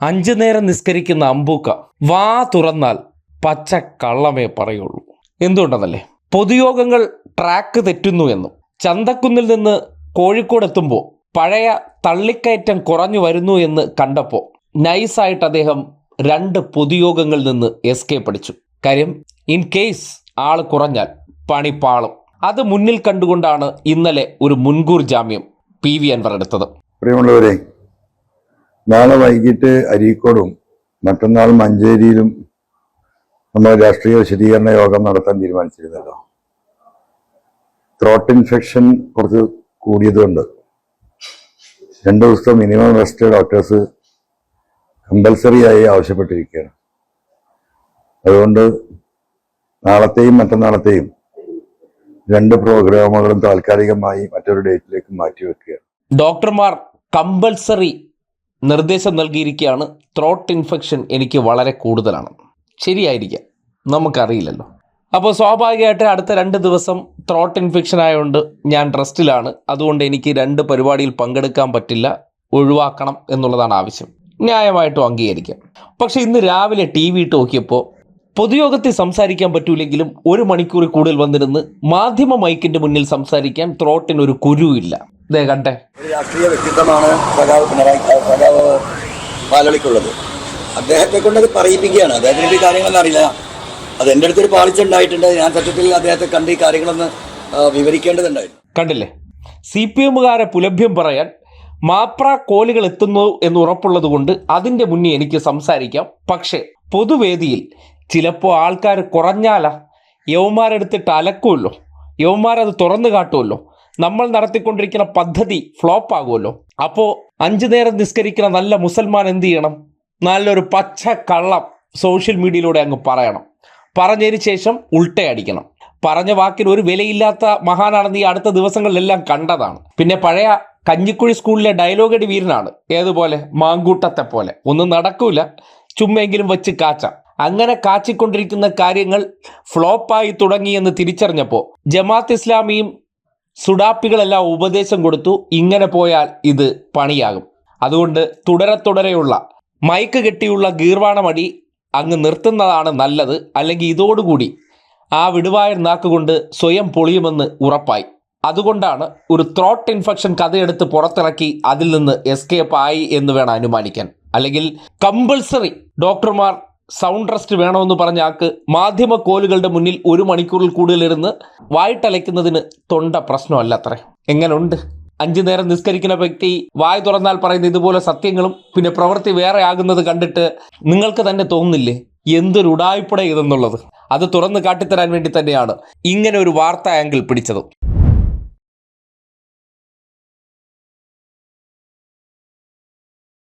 അഞ്ചു നേരം നിസ്കരിക്കുന്ന അമ്പൂക്ക വാ തുറന്നാൽ പച്ച കള്ളമേ പറയുള്ളൂ. എന്തുകൊണ്ടെന്നല്ലേ? പൊതുയോഗങ്ങൾ ട്രാക്ക് തെറ്റുന്നു എന്നും ചന്തക്കുന്നിൽ നിന്ന് കോഴിക്കോട് എത്തുമ്പോൾ പഴയ തള്ളിക്കയറ്റം കുറഞ്ഞു വരുന്നു എന്ന് കണ്ടപ്പോൾ നൈസായിട്ട് അദ്ദേഹം രണ്ട് പൊതുയോഗങ്ങളിൽ നിന്ന് എസ്കേപ്പ് അടിച്ചു കാര്യം ഇൻ കേസ് ആൾ കുറഞ്ഞാൽ പണി പാളും. അത് മുന്നിൽ കണ്ടുകൊണ്ടാണ് ഇന്നലെ ഒരു മുൻകൂർ ജാമ്യം പി വി അൻവർ എടുത്തത്. പ്രിയമുള്ളവരെ നാളെ വൈകിട്ട് അരീക്കോടും മറ്റന്നാൾ മഞ്ചേരിയിലും നമ്മൾ രാഷ്ട്രീയ വിശദീകരണ യോഗം നടത്താൻ തീരുമാനിച്ചിരുന്നല്ലോ. ത്രോട്ട് ഇൻഫെക്ഷൻ കുറച്ച് കൂടിയതുകൊണ്ട്. രണ്ട് ദിവസത്തെ മിനിമം റെസ്റ്റ് ഡോക്ടേഴ്സ് കമ്പൽസറി ആയി ആവശ്യപ്പെട്ടിരിക്കുകയാണ്. അതുകൊണ്ട് നാളത്തെയും മറ്റന്നാളത്തെയും രണ്ട് പ്രോഗ്രാമുകളും താൽക്കാലികമായി മറ്റൊരു ഡേറ്റിലേക്ക് മാറ്റിവെക്കുകയാണ്. ഡോക്ടർമാർ കമ്പൽസറി നിർദ്ദേശം നൽകിയിരിക്കുകയാണ് ത്രോട്ട് ഇൻഫെക്ഷൻ എനിക്ക് വളരെ കൂടുതലാണ്. ശരിയായിരിക്കാം. നമുക്കറിയില്ലല്ലോ. അപ്പോൾ സ്വാഭാവികമായിട്ട് അടുത്ത രണ്ട് ദിവസം ത്രോട്ട് ഇൻഫെക്ഷൻ ആയതുകൊണ്ട് ഞാൻ റെസ്റ്റിലാണ്. അതുകൊണ്ട് എനിക്ക് രണ്ട് പരിപാടിയിൽ പങ്കെടുക്കാൻ പറ്റില്ല. ഒഴിവാക്കണം എന്നുള്ളതാണ് ആവശ്യം. ന്യായമായിട്ടും അംഗീകരിക്കാം. പക്ഷേ ഇന്ന് രാവിലെ ടി വി ഇട്ട് നോക്കിയപ്പോൾ പൊതുയോഗത്തിൽ സംസാരിക്കാൻ പറ്റൂലെങ്കിലും ഒരു മണിക്കൂറിൽ കൂടുതൽ വന്നിരുന്ന് മാധ്യമ മൈക്കിന്റെ മുന്നിൽ സംസാരിക്കാൻ ത്രോട്ടിന് ഒരു കുരുവില്ല. ദേ കണ്ടേ. രാഷ്ട്രീയ വ്യക്തിത്വമാണ് സഖാവ് പിണറായി സഖാവ് പാലളിക്കുള്ളത്. അദ്ദേഹത്തെ കൊണ്ട് അത് പറയിപ്പിക്കുകയാണ്. അദ്ദേഹത്തിന് ഈ കാര്യങ്ങളൊന്നും അറിയില്ല. അത് എന്റെ അടുത്തൊരു പാളിച്ചുണ്ടായിട്ടുണ്ട് ഞാൻ സത്യത്തിൽ അദ്ദേഹത്തെ കണ്ട് ഈ കാര്യങ്ങളൊന്ന് വിവരിക്കേണ്ടതുണ്ടായിരുന്നു. കണ്ടില്ലേ? സി പി എമ്മുകാരെ പുലഭ്യം പറയാൻ മാപ്ര കോലുകൾ എത്തുന്നു എന്ന് ഉറപ്പുള്ളത് കൊണ്ട് അതിന്റെ മുന്നേ എനിക്ക് സംസാരിക്കാം. പക്ഷേ പൊതുവേദിയിൽ ചിലപ്പോൾ ആൾക്കാർ കുറഞ്ഞാലാ യവന്മാരെടുത്തിട്ട് അലക്കുമല്ലോ യവന്മാരത് തുറന്നു കാട്ടുമല്ലോ നമ്മൾ നടത്തിക്കൊണ്ടിരിക്കുന്ന പദ്ധതി ഫ്ലോപ്പ് ആകുമല്ലോ. അപ്പോൾ അഞ്ചു നേരം നിസ്കരിക്കുന്ന നല്ല മുസൽമാൻ എന്ത് ചെയ്യണം? നല്ലൊരു പച്ച കള്ളം സോഷ്യൽ മീഡിയയിലൂടെ അങ്ങ് പറയണം. പറഞ്ഞതിന് ശേഷം ഉൾട്ടയടിക്കണം പറഞ്ഞ വാക്കിന് ഒരു വിലയില്ലാത്ത മഹാനാണെന്ന് ഈ അടുത്ത ദിവസങ്ങളിലെല്ലാം കണ്ടതാണ്. പിന്നെ പഴയ കഞ്ഞിക്കുഴി സ്കൂളിലെ ഡയലോഗ് അടി വീരനാണ്. ഏതുപോലെ മാങ്കൂട്ടത്തെ പോലെ. ഒന്നും നടക്കൂല. ചുമ്മെങ്കിലും വെച്ച് കാച്ച. അങ്ങനെ കാച്ചിക്കൊണ്ടിരിക്കുന്ന കാര്യങ്ങൾ ഫ്ലോപ്പായി തുടങ്ങിയെന്ന് തിരിച്ചറിഞ്ഞപ്പോൾ ജമാഅത്ത് ഇസ്ലാമിയും സുഡാപ്പികളെല്ലാം ഉപദേശം കൊടുത്തു ഇങ്ങനെ പോയാൽ ഇത് പണിയാകും. അതുകൊണ്ട് തുടരെ തുടരെയുള്ള മയക്ക് കെട്ടിയുള്ള ഗീർവാണമടി അങ്ങ് നിർത്തുന്നതാണ് നല്ലത്. അല്ലെങ്കിൽ ഇതോടുകൂടി ആ വിടുവായ നാക്കുകൊണ്ട് സ്വയം പൊളിയുമെന്ന് ഉറപ്പായി. അതുകൊണ്ടാണ് ഒരു ത്രോട്ട് ഇൻഫെക്ഷൻ കഥയെടുത്ത് പുറത്തിറക്കി അതിൽ നിന്ന് എസ്കേപ്പ് ആയി എന്ന് വേണം അനുമാനിക്കാൻ. അല്ലെങ്കിൽ കമ്പൾസറി ഡോക്ടർമാർ സൗണ്ട് റെസ്റ്റ് വേണമെന്ന് പറഞ്ഞ ആൾക്ക് മാധ്യമ കോലുകളുടെ മുന്നിൽ ഒരു മണിക്കൂറിൽ കൂടുതലിരുന്ന് വായിട്ടലയ്ക്കുന്നതിന് തൊണ്ട പ്രശ്നമല്ല അത്രേ എങ്ങനുണ്ട്? അഞ്ചു നേരം നിസ്കരിക്കുന്ന വ്യക്തി വായ തുറന്നാൽ പറയുന്ന ഇതുപോലെ സത്യങ്ങളും പിന്നെ പ്രവൃത്തി വേറെ ആകുന്നത് കണ്ടിട്ട് നിങ്ങൾക്ക് തന്നെ തോന്നുന്നില്ലേ? എന്തൊരു ഉടായ്പട ഇതെന്നുള്ളത്. അത് തുറന്ന് കാട്ടിത്തരാൻ വേണ്ടി തന്നെയാണ് ഇങ്ങനെ ഒരു വാർത്താ ആംഗിൾ പിടിച്ചത്.